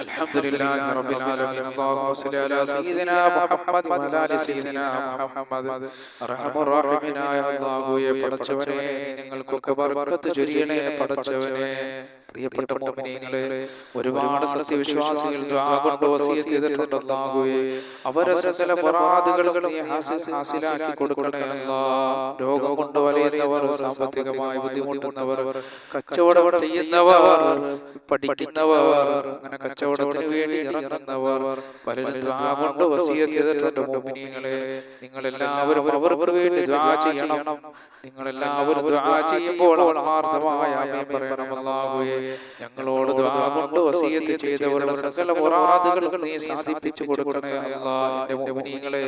الحمد لله رب العالمين اللهم صل على سيدنا محمد وعلى ال سيدنا محمد അർഹമ റഹീമിനായ അല്ലാഹുവേ പടച്ചവനെ നിങ്ങൾക്കൊക്കെ ബർക്കത്ത് ചൊരിയണേ പടച്ചവനെ പ്രിയപ്പെട്ട മുഅ്മിനീങ്ങളെ ഒരുപാട് സത്യവിശ്വാസികൾ കൊണ്ട് വസിയത്ത് ചെയ്തിട്ടുണ്ട് അല്ലാഹുവേ അവരെ സകല മുറാദുകളും നീ ഹാസിലാക്കി കൊടുക്കണേ രോഗം കൊണ്ട് വലയുന്നവർ സാമ്പത്തികമായി ബുദ്ധിമുട്ടുന്നവർ കച്ചവടം ചെയ്യുന്നവർ പഠിക്കുന്നവർ അങ്ങനെ കച്ചവടത്തിന് വേണ്ടി ഇറങ്ങുന്നവർ പലരും കൊണ്ട് വസിയത്ത് ചെയ്തിട്ടുണ്ട് മോമിനിയങ്ങളെ നിങ്ങൾ എല്ലാവരും അവർക്ക് വേണ്ടി ദ്വാ ചെയ്യണം. നിങ്ങൾ എല്ലാവരും ദ്വാ ചെയ്യുമ്പോൾ ആത്മാർത്ഥമായ പറയണം അല്ലാഹുവേ. ഞങ്ങളോട് കൊണ്ട് വസിയത്ത് ചെയ്തവരുടെ സകല മുറാദുകൾ നീ സാധിപ്പിച്ചു കൊടുക്കണേ മോമിനിയങ്ങളെ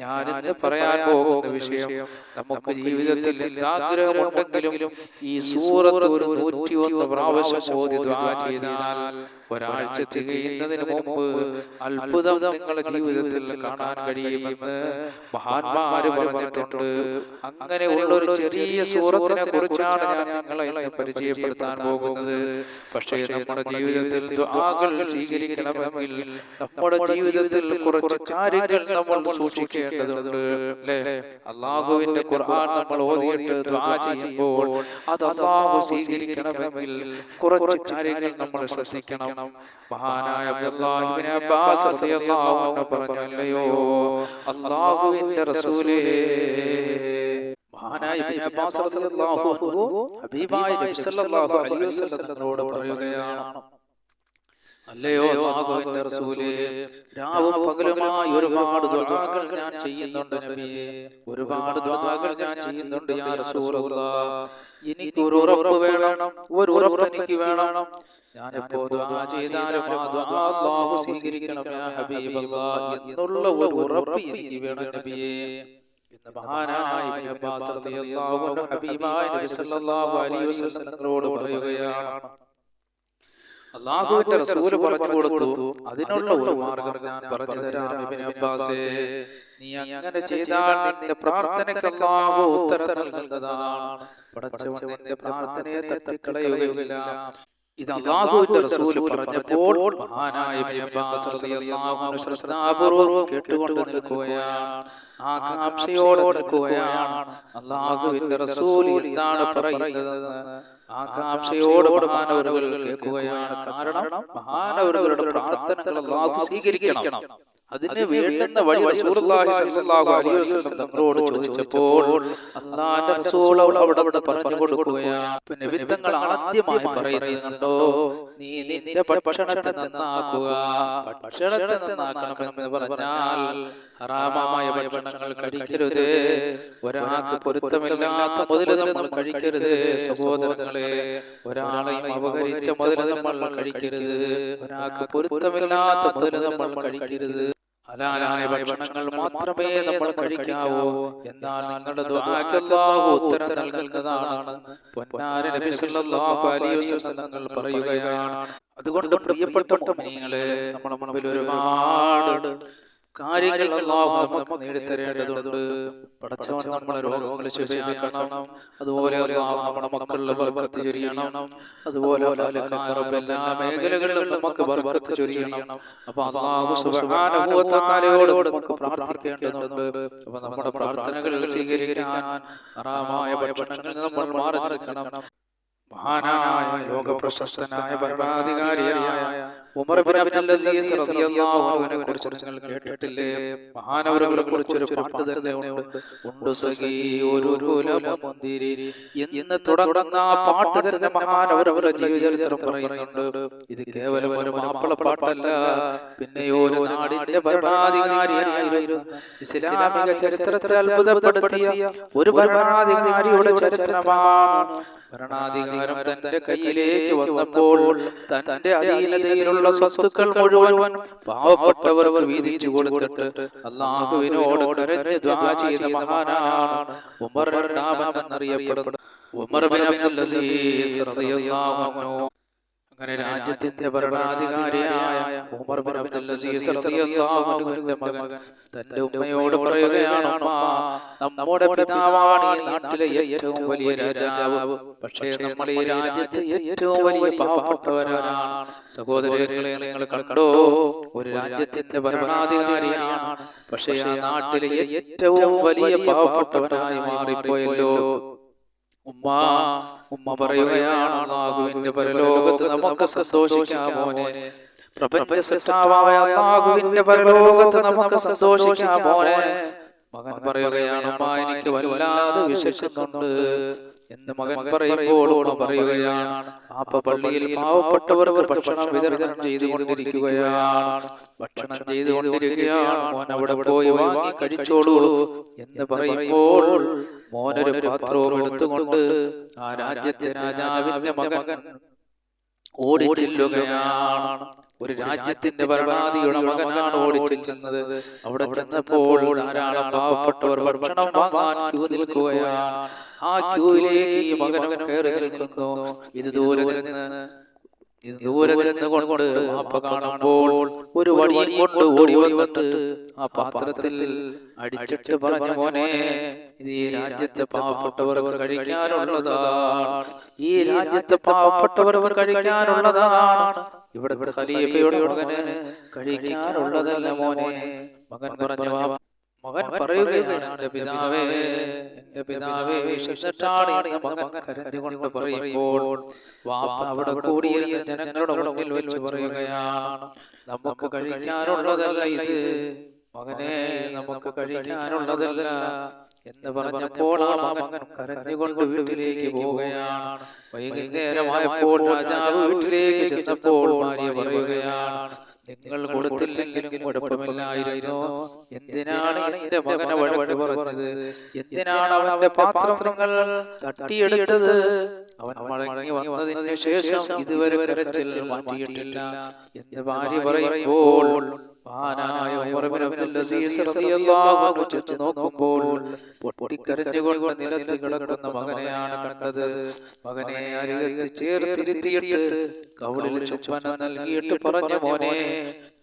ഞാൻ ഇന്ന് പറയാൻ പോകുന്ന വിഷയം നമുക്ക് ജീവിതത്തിൽ ആഗ്രഹമുണ്ടെങ്കിലും ഈ സൂറത്ത് ഒരു നൂറ്റിയൊന്ന് പ്രാവശ്യം ഓതി ദുആ ചെയ്താൽ ഒരാഴ്ച തികയുന്നതിന് മുമ്പ് അത്ഭുതം നിങ്ങളുടെ ജീവിതത്തിൽ കാണാൻ കഴിയുമെന്ന് മഹാന്മാര് പറഞ്ഞിട്ടുണ്ട്. അങ്ങനെ ഉള്ള ഒരു ചെറിയ സൂറത്തിനെ കുറിച്ചാണ് ഞാൻ നിങ്ങളെ ഇന്ന് പരിചയപ്പെടുത്താൻ പോകുന്നത്. പക്ഷേ നമ്മുടെ ജീവിതത്തിൽ ദുആകൾ സ്വീകരിക്കണമെങ്കിൽ നമ്മുടെ ജീവിതത്തിൽ കുറച്ച് കാര്യങ്ങൾ നമ്മൾ സൂക്ഷിക്കേണ്ടതുണ്ട്. അല്ലേ? അള്ളാഹുവിന്റെ ഖുർആൻ നമ്മൾ ഓതിയിട്ട് ദ്വാ ചെയ്യുമ്പോൾ അത് അള്ളാഹു സ്വീകരിക്കണമെങ്കിൽ കുറച്ച് കാര്യങ്ങൾ നമ്മൾ ശ്രദ്ധിക്കണം. മഹാനായ അബ്ദുല്ലാഹിബ്നു അബ്ബാസ് റളിയല്ലാഹു അൻഹു പറഞ്ഞല്ലയോ? അല്ലാഹുവിന്റെ റസൂലേ. മഹാനായ ഇബ്നു അബ്ബാസ് റളിയല്ലാഹു അൻഹു ഹബീബായ നബി സല്ലല്ലാഹു അലൈഹി വസല്ലമയോട് പറയുകയാണ്. അല്ലയോ അല്ലാഹുവിന്റെ റസൂലേ? രാവും പകലുമായി ഒരുപാട് ദുആകൾ ഞാൻ ചെയ്യുന്നുണ്ട് നബിയെ. ഒരുപാട് ദുആകൾ ഞാൻ ചെയ്യുന്നുണ്ട് യാ റസൂലല്ലാഹ് എനിക്ക് ഒരു ഉറപ്പ് വേണം. ഒരു ഉറപ്പ് എനിക്ക് വേണം. ഞാൻ എപ്പോ ദുആ ചെയ്താലും ആ ദുആ അല്ലാഹു സ്വീകരിക്കണം യാ ഹബീബല്ലാഹ് എന്നുള്ള ഒരു ഉറപ്പ് എനിക്ക് വേണം നബിയെ. എന്ന് മഹാനായ ഇബ്നു അബ്ബാസ് റളിയല്ലാഹു അൻഹു ഹബീബായ നബി സല്ലല്ലാഹു അലൈഹി വസല്ലം പറയുകയാണ്. അള്ളാഹുവിന്റെ റസൂൽ പറഞ്ഞു കൊടുത്തു. അതിനുള്ള ഒരു മാർഗം ഞാൻ പറഞ്ഞു തരാം ഇബ്നു അബ്ബാസേ. നീ അങ്ങനെ ചെയ്താൽ നിന്റെ പ്രാർത്ഥനയ്ക്ക് അള്ളാഹു ഉത്തരം നൽകുന്നതാണ് പടച്ചവൻ നിന്റെ പ്രാർത്ഥനയെ തട്ടിക്കളയുകയില്ല. ഇത് അള്ളാഹുവിന്റെ റസൂൽ പറഞ്ഞപ്പോൾ മഹാനായ ഇബ്നു റളിയല്ലാഹു അൻഹു ശ്രദ്ധാപൂർവം കേട്ടുകൊണ്ട് നിൽക്കുകയാണ്. ആകാംക്ഷയോടെ നിൽക്കുകയാണ്. അള്ളാഹുവിന്റെ റസൂൽ എന്താണ് പറയുന്നതെന്ന് ആകാംക്ഷയോട് മഹാനവരുകൾ കേൾക്കുകയാണ്. കാരണം മഹാനവരുകളുടെ പ്രാർത്ഥനകൾ അള്ളാഹു സ്വീകരിക്കണം. അതിന് വേണ്ടുന്ന വഴി റസൂലുള്ളാഹി സ്വല്ലല്ലാഹു അലൈഹി വസല്ലം തങ്ങളോട് ചോദിച്ചപ്പോൾ അല്ലാഹുവിന്റെ റസൂൽ അവിടെ അവിടെ പറഞ്ഞു കൊടുക്കുകയാണ് പിന്നെ വിത്തങ്ങൾ ആദ്യമായി പറയുന്നത് കണ്ടോ? നീ നിന്റെ ഭക്ഷണത്തെ നന്നാക്കുക. ഭക്ഷണത്തെ നന്നാക്കണമെന്ന് പറഞ്ഞാൽ ഹറാമായ ഭക്ഷണങ്ങൾ കഴിക്കരുത്. ഒരാൾക്ക് പൊരുത്തമില്ലാത്ത മുതൽ നമ്മൾ കഴിക്കരുത്. സഹോദരങ്ങളെ ഒരാളെയും അപകരിച്ച മുതൽ നമ്മൾ കഴിക്കരുത്. ഒരാൾക്ക് പൊരുത്തമില്ലാത്ത മുതൽ നമ്മൾ കഴിക്കരുത്. ഹലാലായ ഭക്ഷണങ്ങൾ മാത്രമേ നമ്മൾ കഴിക്കാവൂ. എന്നാൽ നിങ്ങളുടെ ഉത്തരം നൽകുന്നതാണ്. പൊന്നാര നബി സല്ലല്ലാഹു അലൈഹി വസല്ലം പറയുകയാണ്. അതുകൊണ്ട് പ്രിയപ്പെട്ട മുഅ്മിനീങ്ങളെ നമ്മുടെ മുമ്പിൽ ഒരുപാട് കാര്യങ്ങൾ അല്ലാഹു നമുക്ക് നേടിത്തരേണ്ടതുണ്ട്. പടച്ചവൻ നമ്മളെ രോഗങ്ങൾ ശരിയാക്കണം അതുപോലെ നമ്മുടെ മക്കളുടെ ബർക്കത്ത് ചൊരിയണം. അതുപോലെ എല്ലാ മേഖലകളിലും നമുക്ക് ബർക്കത്ത് ചൊരിയണം. അപ്പൊ വ തആലയോട് നമുക്ക് പ്രാർത്ഥിക്കേണ്ടതുണ്ട്. അപ്പൊ നമ്മുടെ പ്രാർത്ഥനകൾ സ്വീകരിക്കാൻ ഹറാമായ ഭക്ഷണങ്ങളിൽ നമ്മൾ മാറി നിൽക്കണം. മഹാനായ ലോക പ്രശസ്തനായ ഭരണാധികാരിയായ ഉമർ ബിൻ അബ്ദുൽ അസീസ് റളിയല്ലാഹു അൻഹുവിനെ കുറിച്ച് നിങ്ങൾ കേട്ടിട്ടില്ലേ? മഹാനവരങ്ങളെ കുറിച്ച് ഒരു പാട്ട് തന്നെ ഉണ്ട് ഉണ്ട് സഖി ഒരു കുലമന്ദിരി എന്ന് തുടങ്ങുന്ന ആ പാട്ട് തന്നെ മഹാനവരവരെ ജീവചരിത്രം പറയുന്നുണ്ട്. ഇത് കേവലം ഒരു മാപ്പിള പാട്ടല്ല. പിന്നെ ഒരു നാടിന്റെ ഭരണാധികാരിയായിരുന്നു. ഇസ്ലാമിക ചരിത്രത്തെ അത്ഭുതപ്പെടുത്തിയ ഒരു ഭരണാധികാരിയുടെ ചരിത്രമാണ്. ഭരണാധികാരം തന്റെ കയ്യിലേക്ക് വന്നപ്പോൾ തന്റെ അധീനതയിലുള്ള സ്വത്തുക്കൾ മുഴുവൻ പാവപ്പെട്ടവർക്ക് വീതിച്ചു കൊടുത്തിട്ട് അള്ളാഹുവിനോട് ചെയ്ത മഹാനാണ് ഉമർ എന്നറിയപ്പെടുന്നു ഉമർ അബ്ദുൽ റളിയല്ലാഹു അൻഹു. അങ്ങനെ രാജ്യത്തിന്റെ ഭരണാധികാരിയായ ഉമർ ബിൻ അബ്ദുൽ അസീസ് റളിയല്ലാഹു അൻഹുവിന്റെ മകൻ തന്റെ ഉമ്മയോട് പറയുകയാണ് അമ്മ നമ്മുടെ പിതാവാണ് ഈ നാട്ടിലെ ഏറ്റവും വലിയ രാജാവ്. പക്ഷേ നമ്മൾ ഈ രാജ്യത്തെ ഏറ്റവും വലിയ പാവപ്പെട്ടവരാണ്. സഹോദരങ്ങളെ നിങ്ങൾ കണ്ടോ? ഒരു രാജ്യത്തിന്റെ ഭരണാധികാരിയാണ്. പക്ഷേ ആ നാട്ടിലെ ഏറ്റവും വലിയ പാവപ്പെട്ടവനായി മാറിപ്പോയല്ലോ. ഉമ്മ ഉമ്മ പറയുകയാണ് അള്ളാഹുവിന്റെ പരലോകത്ത് നമുക്ക് സന്തോഷിക്കാം മോനെ. പ്രപഞ്ച സൃഷ്ടാവായ അള്ളാഹുവിന്റെ പരലോകത്ത് നമുക്ക് സന്തോഷിക്കാം മോനെ. മകൻ പറയുകയാണ് അമ്മ എനിക്ക് വല്ലാതെ വിശക്കുന്നുണ്ട്. എന്ന് മകൻ പറയുമ്പോൾ ഉമ്മ പറയുകയാണ് ആപ്പ പള്ളിയിൽ പാവപ്പെട്ടവർക്ക് ഭക്ഷണം വിതരണം ചെയ്തുകൊണ്ടിരിക്കുകയാണ്. ഭക്ഷണം ചെയ്തുകൊണ്ടിരിക്കുകയാണ്. മോൻ അവിടെ പോയി വാങ്ങി കഴിച്ചോളൂ എന്ന് പറയുമ്പോൾ മോനൊരു പാത്രവും എടുത്തുകൊണ്ട് ആ രാജ്യത്തെ രാജാവിന്റെ മകൻ ഓടിച്ചെല്ലുകയാണ് ഒരു രാജ്യത്തിന്റെ ഭരണാധിയുടെ മകനാണ് ഓടിച്ചെല്ലുന്നത് അവിടെ ചെന്നപ്പോൾ ധാരാളം പാവപ്പെട്ടവർ ഭക്ഷണം വാങ്ങാൻ ക്യൂ നിൽക്കുകയാണ്. ആ ക്യൂവിലേക്ക് ഈ മകനും കയറി നിൽക്കുന്നു. ഇത് ദൂരെ നിന്ന് ദൂരെ നിന്ന് കൊണ്ട് വാപ്പ കാണുമ്പോൾ ഒരു വടിയും കൊണ്ട് ഓടി വന്നിട്ട് ആ പാത്രത്തിൽ അടിച്ചിട്ട് പറഞ്ഞു മോനെ ഈ രാജ്യത്തെ പാവപ്പെട്ടവർക്ക് കഴിക്കാനുള്ളതാണ്. ഈ രാജ്യത്തെ പാവപ്പെട്ടവർക്ക് കഴിക്കാനുള്ളതാണ്. ഇവിടുത്തെ ഖലീഫയുടെ മകന് കഴിക്കാനുള്ളതല്ല മോനെ. മകൻ പറഞ്ഞു "വാ, മകൻ പറയുകയാണ് എന്റെ പിതാവേ എന്റെ പിതാവേ വിശന്നിട്ടാണ് എന്ന് മകൻ കരഞ്ഞുകൊണ്ട് പറയുമ്പോൾ വാപ്പ അവിടെ കൂടിയിരുന്ന ജനങ്ങളുടെ മുന്നിൽ വെച്ച് പറയുകയാണ് നമുക്ക് കഴിക്കാനുള്ളതല്ല ഇത് മകനെ നമുക്ക് കഴിക്കാനുള്ളതല്ല എന്ന് പറഞ്ഞപ്പോൾ ആ മകൻ കരഞ്ഞുകൊണ്ട് വീട്ടിലേക്ക് പോവുകയാണ്. വൈകുന്നേരമായപ്പോൾ രാജാവ് വീട്ടിലേക്ക് ചെന്നപ്പോൾ ഭാര്യ പറയുകയാണ് നിങ്ങൾ കൊടുത്തില്ലെങ്കിലും കുഴപ്പമില്ലായിരുന്നു? എന്തിനാണ് എന്റെ മകനെ വഴക്ക് പറഞ്ഞത്? എന്തിനാണ് അവന്റെ പാത്രം നിങ്ങൾ തട്ടിയെടുത്തത്? അവൻ മടങ്ങി വന്നതിന് ശേഷം ഇതുവരെ കരച്ചിൽ മാറ്റിയിട്ടില്ല. എന്ന് ഭാര്യ പറയുമ്പോൾ മഹാനായ നോക്കുമ്പോൾ പൊട്ടിക്കരഞ്ഞുകൊണ്ട് നിലത്ത് കിടക്കുന്ന മകനെയാണ് കണ്ടത്. മകനെ അരികത്ത് ചേർത്തിരുത്തിയിട്ട് കവളിൽ ചുപ്പന നൽകിയിട്ട് പറഞ്ഞു മോനെ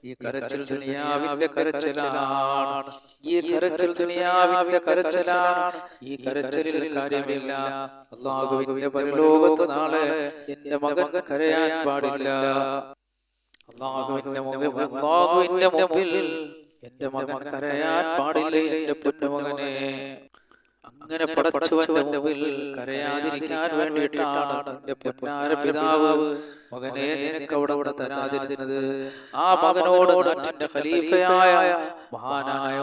ഈ കരച്ചിൽ ദുനിയാവിന്റെ കരച്ചിലാണ്. ഈ കരച്ചിൽ ദുനിയാവിന്റെ കരച്ചിലാണ്. ഈ കരച്ചിലിൽ കാര്യമില്ല. അള്ളാഹുവിന്റെ പരലോകത്ത് നാളെ എന്റെ മകൻ കരയാൻ പാടില്ല. അള്ളാഹുവിന്റെ മുമ്പിൽ എന്റെ മകൻ കരയാൻ പാടില്ല എന്റെ പൊന്നുമകനെ? അങ്ങനെ പടച്ചവന്റെ മുമ്പിൽ കരയാതിരിക്കാൻ വേണ്ടിയിട്ടാണ് എന്റെ പൊന്നാര പിതാവ് മകനെ നിനക്ക് അവിടെ അവിടെ തരാതിരുന്നത്. ആ മകനോട് നാട്ടിന്റെ ഖലീഫയായ മഹാനായ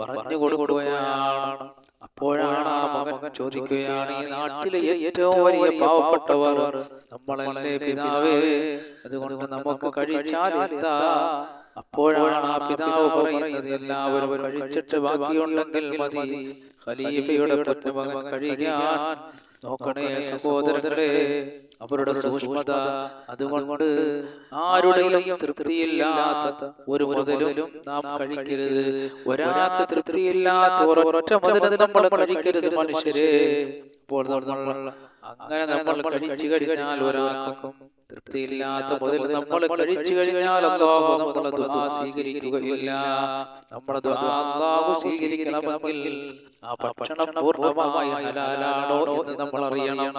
പറഞ്ഞു കൊടുക്കുകയാണ് അപ്പോഴാണ് ആ മകൻ ചോദിക്കുകയാണ് ഈ നാട്ടിലെ ഏറ്റവും വലിയ പാവപ്പെട്ടവർ നമ്മളല്ലേ പിതാവേ? അതുകൊണ്ട് നമുക്ക് കഴിച്ചാൽ എന്താ? അപ്പോഴാണ് ആ പിതാവ് പറയുന്നത് എല്ലാവരും കഴിച്ചിട്ട് ബാക്കിയുണ്ടെങ്കിൽ മതി. ഖലീഫയുടെ പൊന്നുമകൻ കഴിയാൻ നോക്കണേ സഹോദരങ്ങളെ അവരുടെ സൂക്ഷ്മത അതുകൊണ്ട് ആരുടെയും തൃപ്തിയില്ലാത്ത ഒരു മുതലും നാം കഴിക്കരുത്. ഒരാൾക്ക് തൃപ്തിയില്ലാത്ത ഒരൊറ്റ മുതലും നമ്മൾ കഴിക്കരുത് മനുഷ്യരെ. അപ്പോൾ നമ്മൾ അങ്ങനെ നമ്മൾ കഴിച്ചു കഴിഞ്ഞാൽ ഒരാൾക്കും തൃപ്തിയില്ലാത്ത മുതൽ നമ്മൾ കഴിച്ചു കഴിഞ്ഞാൽ അല്ലാഹു നമ്മളെ ദുആ സ്വീകരിക്കുകയില്ല. നമ്മുടെ ദുആ അല്ലാഹു സ്വീകരിക്കണമെങ്കിൽ ആ ഭക്ഷണം പൂർണമായി ഹലാലാണോ എന്ന് നമ്മൾ അറിയണം.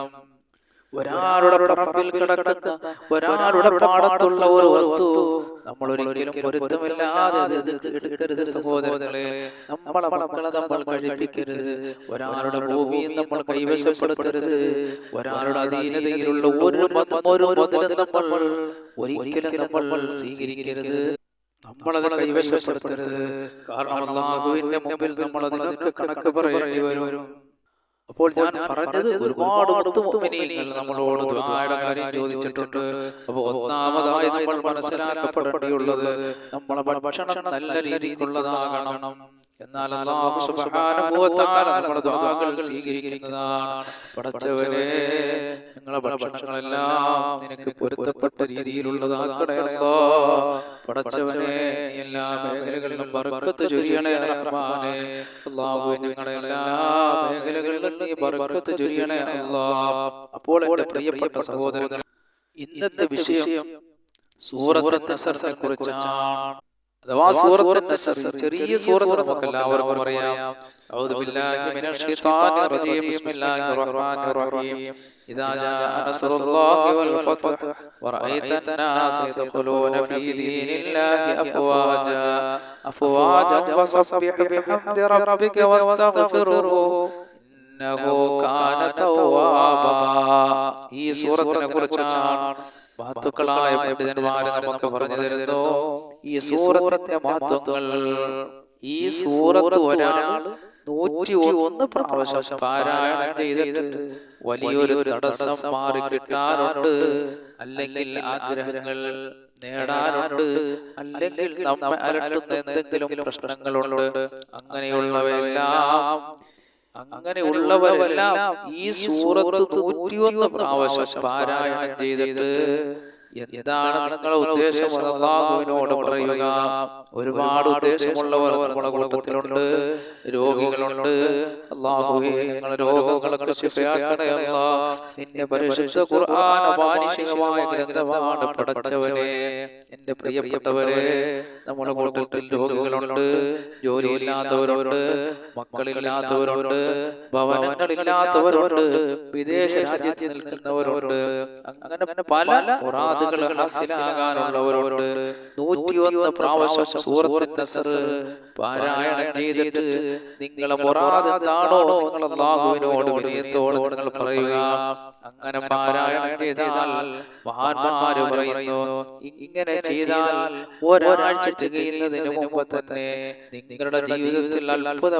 ഒരാളുടെ പറമ്പിൽ കിടക്കുന്ന ഒരാളുടെ പാടത്തുള്ള ഒരു വസ്തു നമ്മൾ ഒരിക്കലും പൊരുത്തമില്ലാതെ എടുക്കരുത് സഹോദരങ്ങളെ. നമ്മളെ മക്കളെ നമ്മൾ കഴിപ്പിക്കരുത്. ഒരാളുടെ ഭൂമിയും നമ്മൾ കൈവശപ്പെടുത്തരുത്. ഒരാളുടെ അധീനതയിലുള്ള ഒരു ഒരു മതിലും നമ്മൾ ഒരിക്കലും നമ്മൾ സ്വീകരിക്കരുത്. നമ്മളത് കൈവശപ്പെടുത്തരുത്. കാരണം അള്ളാഹുവിന്റെ മുമ്പിൽ നമ്മൾ അതിനൊക്കെ കണക്ക് പറയേണ്ടി വരും. അപ്പോൾ ഞാൻ പറഞ്ഞത് ഒരുപാട് നമ്മളോട് കാര്യം ചോദിച്ചിട്ടുണ്ട്. അപ്പോൾ ഒന്നാമതായി നമ്മൾ മനസ്സിലാക്കപ്പെടേണ്ടിയുള്ളത് നമ്മളെ ഭക്ഷണം നല്ല രീതിക്കുള്ളതാകണം. എന്നാൽ അല്ലാഹു സുബ്ഹാനഹു വ തആല നമ്മുടെ ദുആകൾ സ്വീകരിക്കുന്നതാണ്. പടച്ചവനെ ഭക്ഷണങ്ങളെല്ലാം നിനക്ക് പൊരുത്തപ്പെട്ട രീതിയിലുള്ളതാക്കണേ പടച്ചവനെ എല്ലാ മേഖലകളിലും ബർക്കത്ത് ചൊരിയണേ ബർക്കത്ത് ചൊരിയണേ അപ്പോൾ പ്രിയപ്പെട്ട സഹോദരങ്ങൾ ഇന്നത്തെ വിഷയം സൂറത്ത് നസറിനെ കുറിച്ചാണ്. അഥവാ സൂറത്ത് നസർ ചെറിയ സൂറത്ത് നമുക്ക് എല്ലാവർക്കും അറിയാം أعوذ بالله من الشيطان الرجيم بسم الله الرحمن الرحيم إذا جاء نصر الله والفتح ورأيت الناس يدخلون في دين الله أفواجا أفواجا فسبح بحمد ربك واستغفره ഇന്നഹു കാന തവ്വാബാ. ഈ സൂറത്തിനെ കുറിച്ചാണ് മഹത്തുക്കളായ പണ്ഡിതന്മാര് നമുക്ക് പറഞ്ഞു തരുന്നു. ഈ സൂറത്തിന്റെ മഹത്വങ്ങൾ ഈ സൂറത്ത് ഒരാൾ നൂറ്റി ഒന്ന് പ്രാവശ്യം പാരായണം ചെയ്തിട്ട് വലിയൊരു തടസ്സം മാറി കിട്ടാറുണ്ട്. അല്ലെങ്കിൽ ആഗ്രഹങ്ങൾ നേടാനുണ്ട് അല്ലെങ്കിൽ നമ്മെ അലട്ടുന്ന എന്തെങ്കിലും പ്രശ്നങ്ങളുണ്ട്. അങ്ങനെയുള്ളവയെല്ലാം അങ്ങനെയുള്ളവരെല്ലാം ഈ സൂറത്ത് നൂറ്റിയൊന്ന് പ്രാവശ്യം പാരായണം ചെയ്തിട്ട് എന്താണ് നിങ്ങളുടെ ഉദ്ദേശം അള്ളാഹുവിനോട് പറയുക? ഒരുപാട് ഉദ്ദേശമുള്ളവർ നമ്മുടെ കുടുംബത്തിലുണ്ട് രോഗികളുണ്ട്. അള്ളാഹുവെ ഞങ്ങളുടെ രോഗങ്ങളൊക്കെ ശിഫയാക്കണേ അല്ലാ. നിന്റെ പരിശുദ്ധ ഖുർആൻ അമാനുഷികമായ ഗ്രന്ഥമാണ് പടച്ചവനെ എന്റെ പ്രിയപ്പെട്ടവരെ നമ്മുടെ കുടുംബത്തിൽ രോഗികളുണ്ട് ജോലിയില്ലാത്തവരുണ്ട്. മക്കളില്ലാത്തവരുണ്ട് ഭവനങ്ങളില്ലാത്തവരുണ്ട് വിദേശ രാജ്യത്ത് നിൽക്കുന്നവരുണ്ട്. അങ്ങനെ പല മുറാദുകൾ ഹാസിലാകാനുള്ളവരുണ്ട്. നൂറ്റിയൊന്ന് പ്രാവശ്യം സൂറത്തിന്റെ പാരായണം ചെയ്തിട്ട് നിങ്ങളെ മുറാദ് എന്താണോ നിങ്ങൾ അള്ളാഹുവിനോട് വിനയത്തോട് നിങ്ങൾ പറയുക. അങ്ങനെ പാരായണം ചെയ്താൽ മഹാന്മാര് പറയുന്നു ഇങ്ങനെ ചെയ്താൽ ഒരാഴ്ച തികയുന്നതിന് മുമ്പ് തന്നെ നിങ്ങളുടെ ജീവിതത്തിൽ അത്ഭുത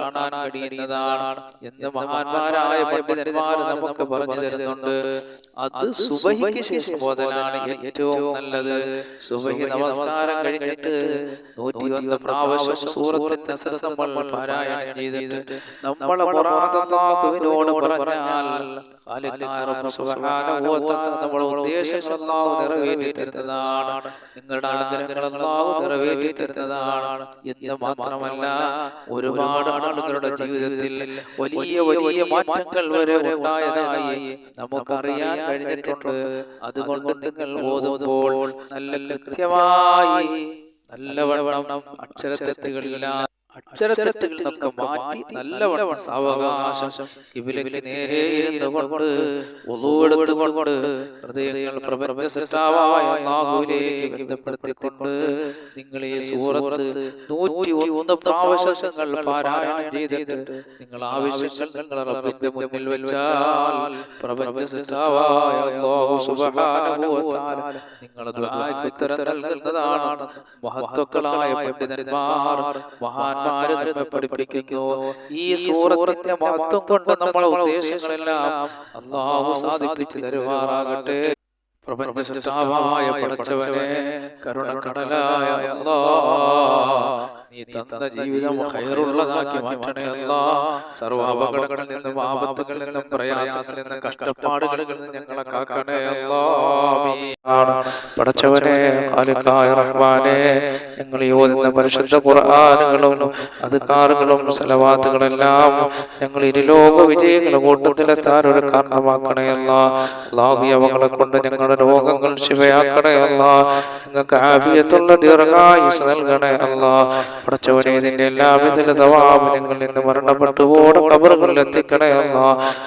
കാണാൻ കഴിയുന്നതാണ് എന്ന് മഹാന്മാരായ പണ്ഡിതന്മാർ നമുക്ക് പറഞ്ഞു തരുന്നുണ്ട്. അത് സുബഹിക്ക് ശേഷം ബോധനാണ് ഏറ്റവും നല്ലത്. സുബഹി നമസ്കാരം കഴിഞ്ഞിട്ട് നൂറ്റിയൊന്ന് പ്രാവശ്യം സൂറത്തിന്റെ നമ്മൾ പാരായണം ചെയ്തിട്ട് നമ്മളെ പറഞ്ഞാൽ നമ്മുടെ ഉദ്ദേശങ്ങൾ അല്ലാഹു നിറവേറ്റി തരുന്നതാണ് നിങ്ങളുടെ ആഗ്രഹങ്ങൾ അല്ലാഹു നിറവേറ്റി തരുന്നതാണ് എന്ന് മാത്രമല്ല ഒരുപാട് ആളുകളുടെ ജീവിതത്തിൽ വലിയ വലിയ മാറ്റങ്ങൾ വരെ ഉണ്ടായതായി നമുക്കറിയാൻ കഴിഞ്ഞിട്ടുണ്ട്. അതുകൊണ്ട് നിങ്ങൾ ഓതുമ്പോൾ നല്ല കൃത്യമായി നല്ലവണ്ണം അക്ഷരത്തെറ്റുകളില്ല അക്ഷരത്തെറ്റുകളൊക്കെ മാറ്റി നല്ലവണ്ണം സാവകാശം കിബിലയ്ക്ക് നേരെ ഇരുന്നു കൊണ്ട് ഒന്നുകൊടുത്തുകൊണ്ട് ഹൃദയങ്ങൾ പ്രപഞ്ച സൃഷ്ടാവായ അല്ലാഹുവിലേക്ക് ബന്ധപ്പെടുത്തിക്കൊണ്ട് നിങ്ങൾ സൂറത്ത് നൂറ്റി ഒന്ന് പ്രാവശ്യങ്ങൾ പാരായണം ചെയ്തിട്ട് നിങ്ങൾ ആവശ്യങ്ങൾ നിങ്ങൾ റബ്ബിന്റെ മുന്നിൽ വെച്ചാൽ പ്രപഞ്ച സൃഷ്ടാവായ നിങ്ങളുടെ ദുആയ്ക്ക് ഉത്തരം നൽകുന്നതാണ് മഹത്വക്കളായ പണ്ഡിതന്മാർ മഹാന്മാര് നമ്മെ പഠിപ്പിക്കുന്നു? ഈ സൂറത്തിന്റെ മഹത്വം കൊണ്ട് നമ്മളെ ഉദ്ദേശങ്ങളെല്ലാം അള്ളാഹു സാധിപ്പിച്ചു തരുമാറാകട്ടെ. പ്രപഞ്ച പടച്ചവനെ കരുണക്കടലായ അല്ലാ നീ തന്ന ജീവിതം ഹൈറുള്ളതാക്കി മാറ്റണേ അല്ലാ. സർവ അപകടങ്ങളിൽ നിന്നും ആപത്തുകളിൽ നിന്നും പ്രയാസങ്ങളിൽ നിന്നും കഷ്ടപ്പാടുകളിൽ നിന്നും ഞങ്ങളെ കാക്കണേ. പടച്ചവനെ റഹ്മാനെ ഞങ്ങൾ ഈ പരിശുദ്ധ ഖുർആനുകളും അധികാറുകളും സലവാത്തുകളെല്ലാം ഞങ്ങൾ ഇരുലോക വിജയങ്ങൾ കൂട്ടത്തിലെത്താൻ ഒരു കാരണമാക്കണയല്ല അള്ളാഹു അവങ്ങളെ കൊണ്ട് ഞങ്ങളുടെ രോഗങ്ങൾ ശിവയാക്കണേ അല്ല. ഞങ്ങൾക്ക് ആഫിയത്തുള്ള ദീർഘായുസ് നൽകണേ അല്ല. പടച്ചവനെ ഇതിന്റെ എല്ലാവിധ തവാബ് ഞങ്ങൾ നിന്ന് മരണപ്പെട്ടു ഓടെ കബറുകളിൽ എത്തിക്കണയല്ല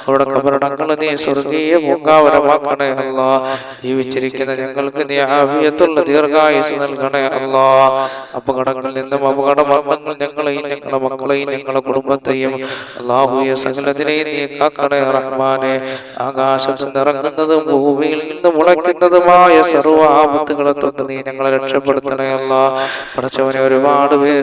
അവിടെ കബറടങ്ങൾ നീ സ്വർഗീയ പൂങ്കാവരമാക്കണേ അല്ല. ജീവിച്ചിരിക്കുന്ന ഞങ്ങൾക്ക് നീ ആവിയത്തുള്ള ദീർഘായുസ് നൽകണേ അല്ല. അപകടങ്ങളിൽ നിന്നും അപകട മരണങ്ങൾ ഞങ്ങളെയും ഞങ്ങളുടെ മക്കളെയും ഞങ്ങളുടെ കുടുംബത്തെയും അള്ളാഹുയ സകലത്തിനെയും നീ കാക്കണേ റഹ്മാനെ. ആകാശത്ത് നിറങ്ങുന്നതും ഭൂമിയിൽ നിന്ന് മുളയ്ക്കുന്നതുമായ സർവ ആപത്തുകളെ തൊട്ട് നീ ഞങ്ങളെ രക്ഷപ്പെടുത്തണേ അല്ല. പഠിച്ചവനെ ഒരുപാട് പേര്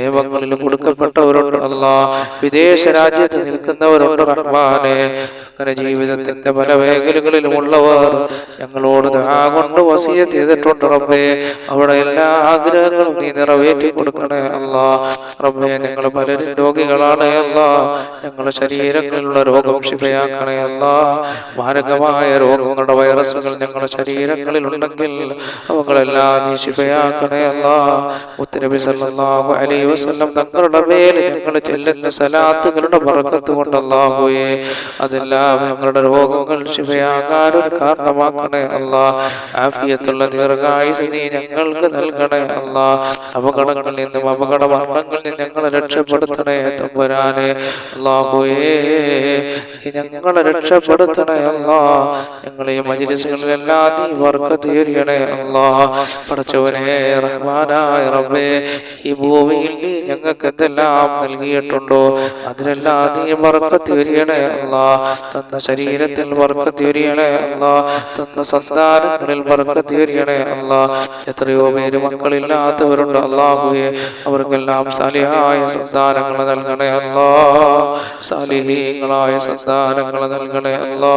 നിയമങ്ങളിൽ കൊടുക്കപ്പെട്ടവരുണ്ട് അല്ല. വിദേശ രാജ്യത്ത് നിൽക്കുന്നവരുണ്ട് റഹ്മാനെ. അങ്ങനെ ജീവിതത്തിന്റെ പല മേഖലകളിലും ഉള്ളവർ ഞങ്ങളോട് കൊണ്ട് വസീയത്ത് ചെയ്തിട്ടുണ്ട് റബ്ബേ. അവിടെ എല്ലാ ആഗ്രഹങ്ങളും നീ നിറവേറ്റി കൊടുക്കണേ അല്ല. റബ്ബേ ഞങ്ങൾ പലരും രോഗികളാണ് അല്ല. ഞങ്ങളുടെ ശരീരങ്ങളിലുള്ള രോഗം ക്ഷിപയാക്കണേ അല്ല. മാരകമായ രോഗങ്ങളുടെ വൈറസുകൾ ഞങ്ങളുടെ ശരീരങ്ങളിൽ ഉണ്ടെങ്കിൽ അവകളെല്ലാം നീ ക്ഷിപയാക്കണേ അല്ല. മുത്തനബി സല്ലല്ലാഹു അലൈഹി വസല്ലം തങ്ങളുടെ മേൽ ഞങ്ങൾ ചെല്ലുന്ന സലാത്തുകളുടെ ബർക്കത്ത് കൊണ്ട് അതെല്ലാം ഞങ്ങളുടെ രോഗങ്ങൾ ശിവയാകാൻ ഒരു കാരണമാക്കണേ അല്ല. ആഫിയത്തുള്ള ദീർഘായുസ് നീ ഞങ്ങൾക്ക് നൽകണേ അല്ല. അപകടങ്ങളിൽ നിന്നും അപകട മരണങ്ങളിൽ നിന്നും ഞങ്ങളെ രക്ഷപ്പെടുത്തണേ തമ്പുരാനെ. അല്ലാഹുവേ ഞങ്ങളെ രക്ഷപ്പെടുത്തണേ അല്ല. ഞങ്ങളെ ഈ മജിലിസുകളിലെല്ലാം നീ വർക്കത്ത് തീരണേ അല്ലാ. പഠിച്ചവനെ റഹ്മാനായ റബ്ബേ ഈ ഭൂമിയിൽ നീ ഞങ്ങൾക്ക് എന്തെല്ലാം നൽകിയിട്ടുണ്ടോ? അതിലെല്ലാം നീ വർക്കത്ത് വരികണേ അല്ലാ. തന്ന ശരീരത്തിൽ വർക്കത്ത് വരികണേ അല്ലാ. തന്ന സംസ്ഥാനങ്ങളിൽ വർക്കത്ത് വരികണേ അല്ലാ. എത്രയോ പേര് മക്കളില്ലാത്തവരുണ്ട് അല്ലാഹുവേ. അവർക്കെല്ലാം സാലിഹായ സന്താനങ്ങൾ നൽകണേ അല്ലാ. സാലിഹീങ്ങളായ സന്താനങ്ങൾ നൽകണേ അല്ലാ.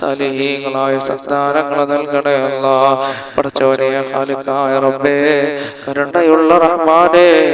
സാലിഹീങ്ങളായ സന്താനങ്ങൾ നൽകണേ അല്ലാ. പഠിച്ചവരെ ഖാലിഖായ റബ്ബേ. കരുണയുള്ള റഹ്മാനെ.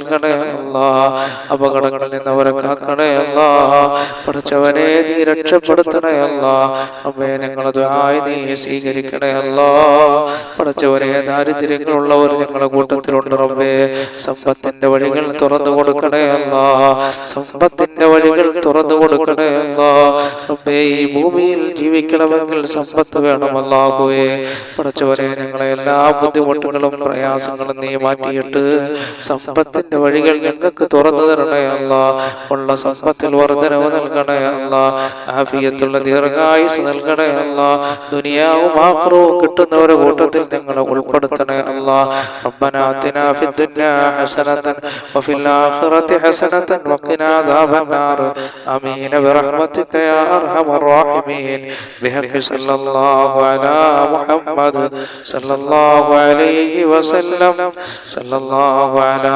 നൽകണേ അപകടങ്ങളിൽ നിന്ന് അവരെ കാക്കണേ അല്ലാ പഠിച്ചവനെ നീ രക്ഷപ്പെടുത്തണേ അല്ലാ അമ്മേ ഞങ്ങളത് ആയി നീ സ്വീകരിക്കണേ പഠിച്ചവരെ ദാരിദ്ര്യങ്ങളുള്ളവർ ഞങ്ങളുടെ കൂട്ടത്തിലുണ്ട് റബ്ബേ സമ്പത്തിന്റെ വഴികൾ തുറന്നു കൊടുക്കണേ അല്ലാ സമ്പത്തിന്റെ വഴികൾ തുറന്നു കൊടുക്കണേ അല്ലാ റബ്ബേ ഈ ഭൂമിയിൽ ജീവിക്കണമെങ്കിൽ സമ്പത്ത് വേണമല്ലാകുവേ പഠിച്ചവരെ ഞങ്ങളെ എല്ലാ ബുദ്ധിമുട്ടുകളും പ്രയാസങ്ങളും നീ മാറ്റിയിട്ട് സമ്പത്തിന്റെ വഴികൾ ഞങ്ങൾക്ക് തുറന്നു തരണേ അല്ല ഉള്ള സമ്പത്തിൽ വർധനവ് നൽകണേ അല്ല ആഫിയത്തുള്ള ദീർഘായുസ് നൽകണേ അല്ല ദുനിയാവും ആഹ്റവും കിട്ടുന്നവരുടെ കൂട്ടത്തിൽ ഞങ്ങളെ ഉൾപ്പെടുത്തണേ അല്ല ربنا آتنا في الدنيا حسنة وفي الآخرة حسنة وقنا عذاب النار آمين برحمتك يا أرحم الراحمين بحق صلى الله على محمد صلى الله عليه وسلم صلى الله على